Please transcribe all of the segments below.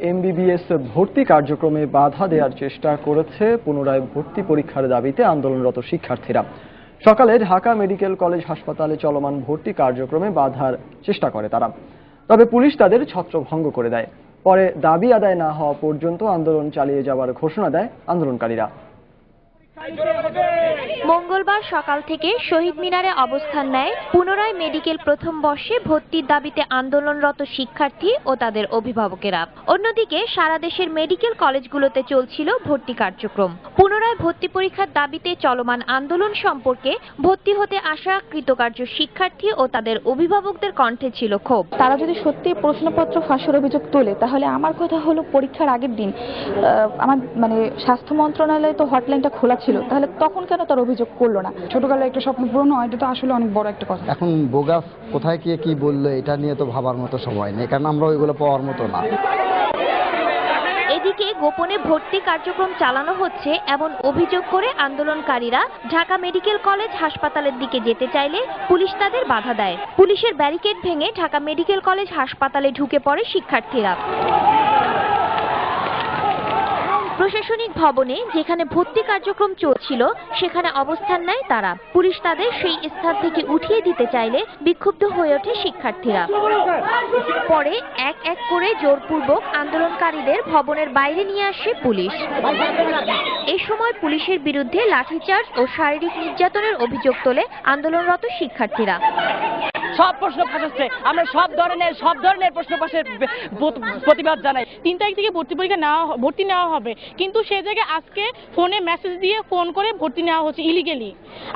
MBBS ভর্তি কার্যক্রমে বাধা দেওয়ার চেষ্টা করেছে পুনরায় ভর্তি পরীক্ষার দাবিতে আন্দোলনরত শিক্ষার্থীরা। সকালে ঢাকা মেডিকেল কলেজ হাসপাতালে চলমান ভর্তি কার্যক্রমে বাধার চেষ্টা করে তারা। তবে পুলিশ তাদের ছত্রভঙ্গ করে দেয়। পরে দাবি আদায় না হওয়া পর্যন্ত আন্দোলন চালিয়ে যাওয়ার ঘোষণা দেয় আন্দোলনকারীরা। মঙ্গলবার সকাল থেকে শহীদ মিনারে অবস্থান নেয়, পুনরায় মেডিকেল প্রথম বর্ষে ভর্তির দাবিতে আন্দোলনরত শিক্ষার্থী ও তাদের অভিভাবকেরা। অন্যদিকে সারা দেশের মেডিকেল কলেজগুলোতে চলছিল ভর্তি কার্যক্রম। পুনরায় ভর্তি পরীক্ষার দাবিতে চলমান আন্দোলন সম্পর্কে ভর্তি হতে আসা কৃতকার্য শিক্ষার্থী ও তাদের অভিভাবকদের কণ্ঠে ছিল ক্ষোভ। তারা যদি সত্যি প্রশ্নপত্র ফাঁসের অভিযোগ তোলে, তাহলে আমার কথা হলো পরীক্ষার আগের দিন। আমার মানে স্বাস্থ্য মন্ত্রণালয়ে তো হটলাইনটা খোলা ছিল, তাহলে তখন কেন তার অভিযোগ করল না। ছোটবেলায় একটা স্বপ্ন পূরণ হয় এটা তো আসলে অনেক বড় একটা কথা। এখন বোগাস কোথায় গিয়ে কি বলল এটা নিয়ে তো ভাবার মতো সময় নেই কারণ আমরা ওইগুলো পাওয়ার মতো না। এদিকে গোপনে ভর্তি কার্যক্রম চালানো হচ্ছে এমন অভিযোগ করে আন্দোলনকারীরা। ঢাকা মেডিকেল কলেজ হাসপাতালের দিকে যেতে চাইলে পুলিশ তাদের বাধা দেয়। পুলিশের ব্যারিকেড ভেঙে ঢাকা মেডিকেল কলেজ হাসপাতালে ঢুকে পড়ে শিক্ষার্থীরা। প্রশাসনিক ভবনে যেখানে ভর্তি কার্যক্রম চলছিল, সেখানে অবস্থান নেয় তারা। পুলিশ তাদের সেই স্থান থেকে উঠিয়ে দিতে চাইলে বিক্ষুব্ধ হয়ে ওঠে শিক্ষার্থীরা। পরে এক এক করে জোরপূর্বক আন্দোলনকারীদের ভবনের বাইরে নিয়ে আসে পুলিশ। এ সময় পুলিশের বিরুদ্ধে লাঠিচার্জ ও শারীরিক নির্যাতনের অভিযোগ তোলে আন্দোলনরত শিক্ষার্থীরা। সব প্রশ্ন ফাঁসাচ্ছে আমরা সব ধরনের সব ধরনের প্রশ্ন ফাঁসের প্রতিবাদ জানাই। তিন তারিখ থেকে ভর্তি পরীক্ষা নেওয়া ভর্তি নেওয়া হবে। কিন্তু সে জায়গায় আজকে ফোনে মেসেজ দিয়ে ফোন করে ভর্তি নেওয়া হচ্ছে ইলিগেলি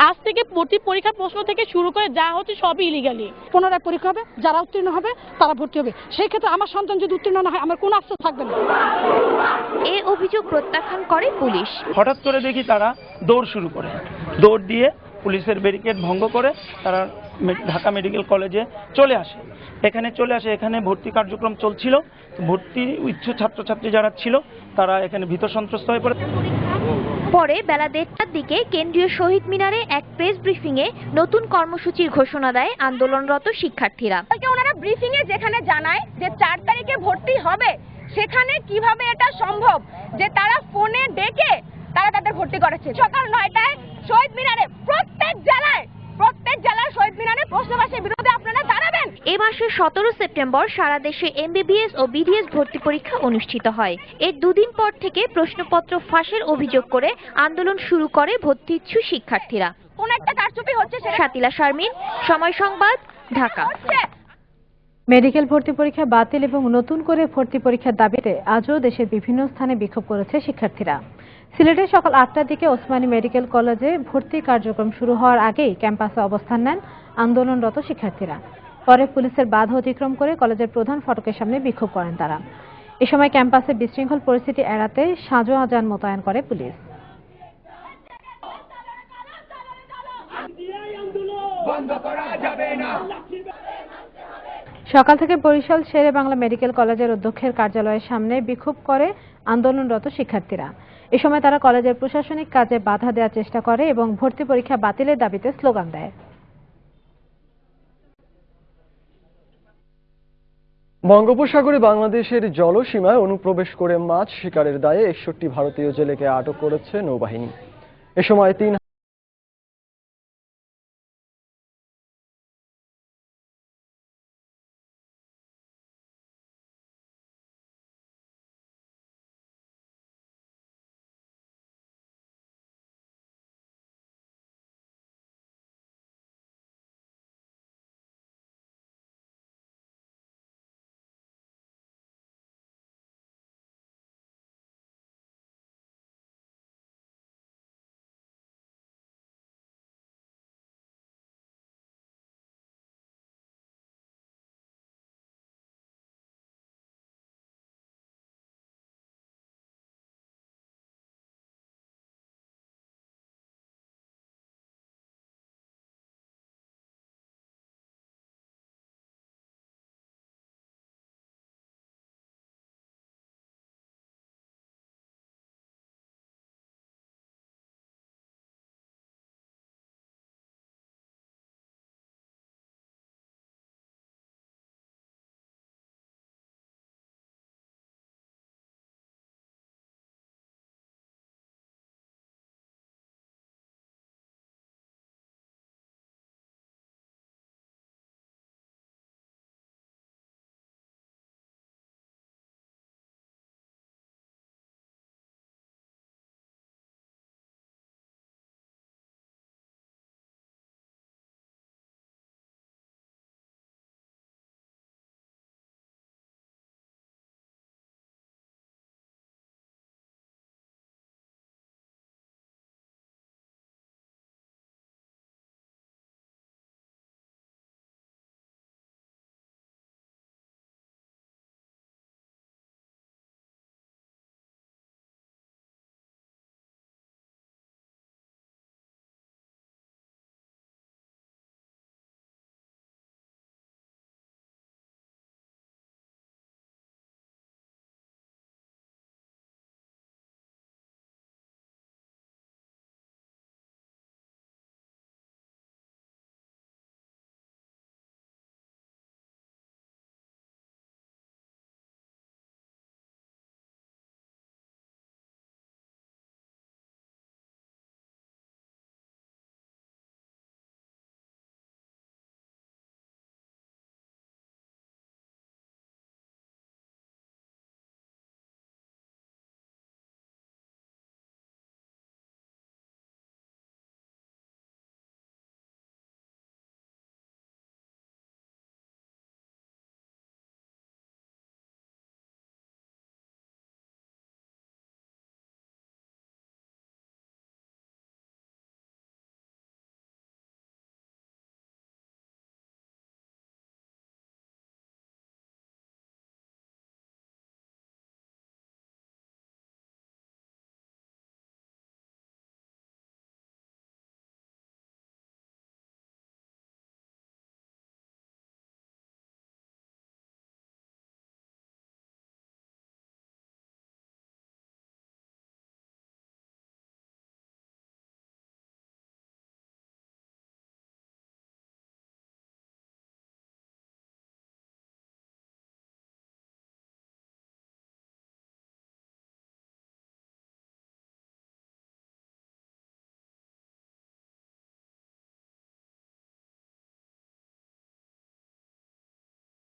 আজ থেকে ভর্তি পরীক্ষার প্রশ্ন থেকে শুরু করে যা হচ্ছে সবই ইলিগালি পুনরায় পরীক্ষা হবে যারা উত্তীর্ণ হবে তারা ভর্তি হবে। সেই ক্ষেত্রে আমার সন্তান যদি উত্তীর্ণ না হয় আমার কোনো আফসোস থাকবে না। এ অভিযোগ প্রত্যাখ্যান করে পুলিশ। হঠাৎ করে দেখি তারা দৌড় শুরু করে। দৌড় দিয়ে পুলিশের ব্যারিকেড ভঙ্গ করে তারা ঢাকা মেডিকেল কলেজে চলে আসে। এখানে চলে আসে এখানে ভর্তি কার্যক্রম চলছিল। ভর্তি ইচ্ছু ছাত্রছাত্রী যারা ছিল তারা এখানে ভীত সন্ত্রস্ত হয়ে পড়ে। পরে বেলা দেড়টার দিকে কেন্দ্রীয় শহীদ মিনারে এক প্রেস ব্রিফিংয়ে নতুন কর্মসূচির ঘোষণা দেয় আন্দোলনরত শিক্ষার্থীরা। ওনারা ব্রিফিং এ যেখানে জানায় যে চার তারিখে ভর্তি হবে সেখানে কীভাবে এটা সম্ভব? যে তারা ফোনে ডেকে তারা তাদের ভর্তি করেছে। সকাল নয়টায় শহীদ মিনারে প্রত্যেক জেলায় প্রত্যেক জেলার শহীদ মিনারে প্রশ্নবাসীর বিরুদ্ধে আপনারা দাঁড়াবেন। এ মাসের সতেরো সেপ্টেম্বর সারা দেশে এমবিবিএস ও বিডিএস ভর্তি পরীক্ষা অনুষ্ঠিত হয়। এর দুদিন পর থেকে প্রশ্নপত্র ফাঁসের অভিযোগ করে আন্দোলন শুরু করে ভর্তি ইচ্ছু শিক্ষার্থীরা। কোন একটা কারচুপি হচ্ছে সেটা শাতিলা শারমিন সময় সংবাদ ঢাকা। মেডিকেল ভর্তি পরীক্ষা বাতিল এবং নতুন করে ভর্তি পরীক্ষার দাবিতে আজও দেশের বিভিন্ন স্থানে বিক্ষোভ করেছে শিক্ষার্থীরা। সিলেটে সকাল আটটার দিকে ওসমানী মেডিকেল কলেজে ভর্তি কার্যক্রম শুরু হওয়ার আগেই ক্যাম্পাসে অবস্থান নেন আন্দোলনরত শিক্ষার্থীরা। পরে পুলিশের বাধা অতিক্রম করে কলেজের প্রধান ফটকের সামনে বিক্ষোভ করেন তারা। এ সময় ক্যাম্পাসে বিশৃঙ্খল পরিস্থিতি এড়াতে সাজো আজান মোতায়েন করে পুলিশ। সকাল থেকে বরিশাল শেরে বাংলা মেডিকেল কলেজের অধ্যক্ষের কার্যালয়ের সামনে বিক্ষোভ করে আন্দোলনরত শিক্ষার্থীরা। এ সময় তারা কলেজের প্রশাসনিক কাজে বাধা দেওয়ার চেষ্টা করে এবং ভর্তি পরীক্ষা বাতিলের দাবিতে স্লোগান দেয়। বঙ্গোপসাগরে বাংলাদেশের জলসীমায় অনুপ্রবেশ করে মাছ শিকারের দায়ে একষট্টি ভারতীয় জেলেকে আটক করেছে নৌবাহিনী। এ সময় তিন